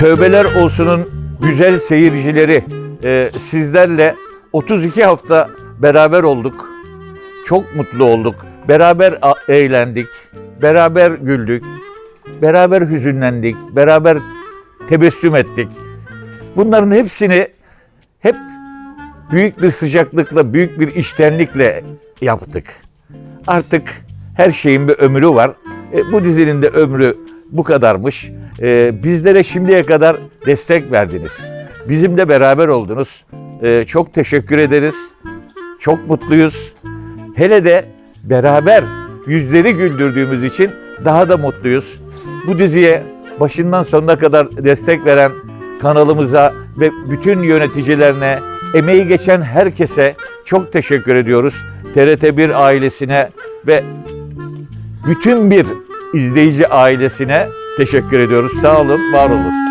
Tövbeler olsunun güzel seyircileri e, sizlerle 32 hafta beraber olduk. Çok mutlu olduk. Beraber eğlendik. Beraber güldük. Beraber hüzünlendik. Beraber tebessüm ettik. Bunların hepsini hep büyük bir sıcaklıkla, büyük bir iştenlikle yaptık. Artık her şeyin bir ömrü var. E, bu dizinin de ömrü bu kadarmış. E, bizlere şimdiye kadar destek verdiniz. Bizimle beraber oldunuz. E, çok teşekkür ederiz. Çok mutluyuz. Hele de beraber yüzleri güldürdüğümüz için daha da mutluyuz. Bu diziye başından sonuna kadar destek veren kanalımıza ve bütün yöneticilerine, emeği geçen herkese çok teşekkür ediyoruz. TRT1 ailesine ve bütün bir izleyici ailesine teşekkür ediyoruz. Sağ olun, var olun.